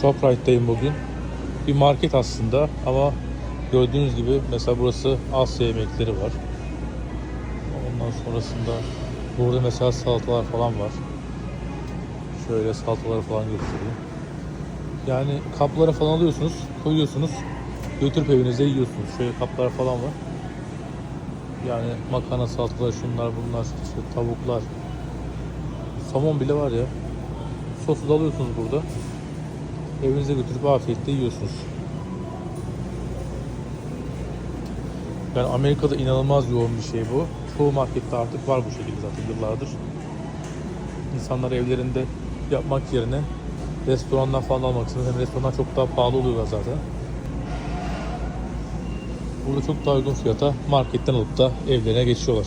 Shoprite'dayım bugün. Bir market aslında ama gördüğünüz gibi mesela burası Asya yemekleri var. Ondan sonrasında burada mesela salatalar falan var. Şöyle salataları falan göstereyim. Yani kaplara falan alıyorsunuz, koyuyorsunuz, götürüp evinizde yiyorsunuz. Şöyle kaplar falan var. Yani makarna salatalar, şunlar bunlar, işte tavuklar. Somon bile var ya. Sosu da alıyorsunuz burada. Evinize götürüp afiyetle yiyorsunuz. Yani Amerika'da inanılmaz yoğun bir şey bu. Çoğu markette artık var bu şekilde zaten yıllardır. İnsanlar evlerinde yapmak yerine restorandan falan almak istiyor. Hem restoranlar çok daha pahalı oluyorlar zaten. Burada çok daha uygun fiyata marketten alıp da evlerine geçiyorlar.